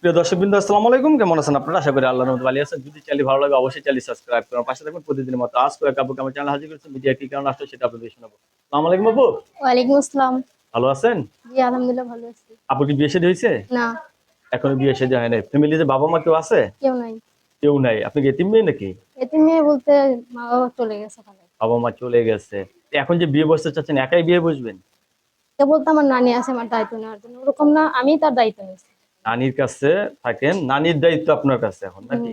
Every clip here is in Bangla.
প্রিয় দর্শকবৃন্দ আসসালামু আলাইকুম। কেমন আছেন আপনারা? আশা করি আল্লাহর মতো ভালো আছেন। যদি চ্যানেল ভালো লাগে অবশ্যই চ্যানেল সাবস্ক্রাইব করুন। পাশে থাকুন প্রতিদিনের মতো আজ করে কাবুকে আমার চ্যানেল হাজির করেছেন মিডিয়া কি কারণ আসলে সেটা আপনাদের শোনাবো। আসসালামু আলাইকুম আপু। ওয়ালাইকুম আসসালাম। ভালো আছেন? জি আলহামদুলিল্লাহ ভালো আছি। আপু কি বিয়ে শাদী হয়েছে? না। এখনও বিয়ে শাদী হয় নাই। ফ্যামিলিতে বাবা মা কেউ আছে? কেউ নাই। কেউ নাই। আপনি কি এতিম মেয়ে নাকি? এতে মেয়ে বলতে মা বাবা চলে গেছে ওখানে বাবা মা চলে গেছে। এখন যে বিয়ে বসতে চাচ্ছেন একাই বিয়ে বসবেন? কে বলতে আমার নানি আছে আমার দায়িত্ব নেওয়ার জন্য। ওরকম না আমি তার দায়িত্ব নিয়েছি। নানির কাছে থাকেন। নানির দায়িত্ব আপনার কাছে এখন নাকি?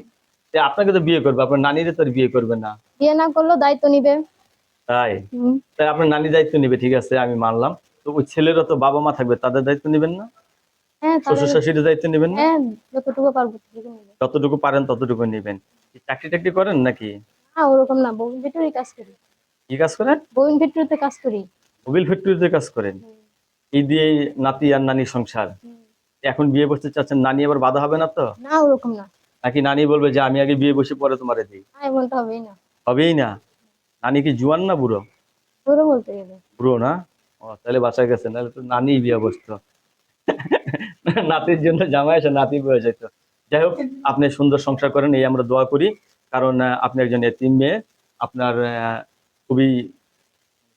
আপনাকে তো বিয়ে করবে আপনার নানিরে তো বিয়ে করবে না। বিয়ে না করলেও দায়িত্ব নিবে। তাই? তাই আপনার নানি দায়িত্ব নিবে ঠিক আছে আমি মানলাম। তো ওই ছেলেরও তো বাবা মা থাকবে তাদের দায়িত্ব নেবেন না? হ্যাঁ শ্বশুর শাশুড়ির দায়িত্ব নেবেন না? হ্যাঁ যতটুকু পারব ততটুকু যতটুকু পারেন ততটুকু নেবেন। চাকরি টাকরি করেন নাকি? না ওরকম না কাজ করি। কি কাজ করেন? ভিতরেতে কাজ করি। মোবিল ফ্যাক্টরিতে কাজ করেন। এই দিয়ে নাতি আর নানি সংসার। এখন বিয়ে বসতে চাচ্ছেন নানি আবার বাধা হবে না তো? না ওরকম না। নাকি নানি বলবে যে আমি আগে বিয়ে বসে পরে তোমারে দিই? এমনটা হবেই না। হবেই না? নানি কি জুয়ান না বুড়ো? পুরো বলতে গেলে। বুড়ো না? ও তাহলে বাঁচা গেছে নাহলে তো নানি বিয়ে বসতো। নাতির জন্য জামাই আসে নাতি বয়ে যেত যাই হোক আপনি সুন্দর সংসার করেন এই আমরা দোয়া করি। কারণ আপনি একজন এতিম মেয়ে। আপনার খুবই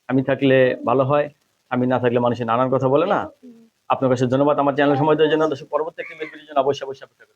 আমি থাকলে ভালো হয় আমি না থাকলে মানুষের নানান কথা বলে না। আপনার কাছে ধন্যবাদ আমার চ্যানেল সময় দেওয়ার জন্য দর্শক পরবর্তী একটি ভিডিওর জন্য অবশ্যই অবশ্যই।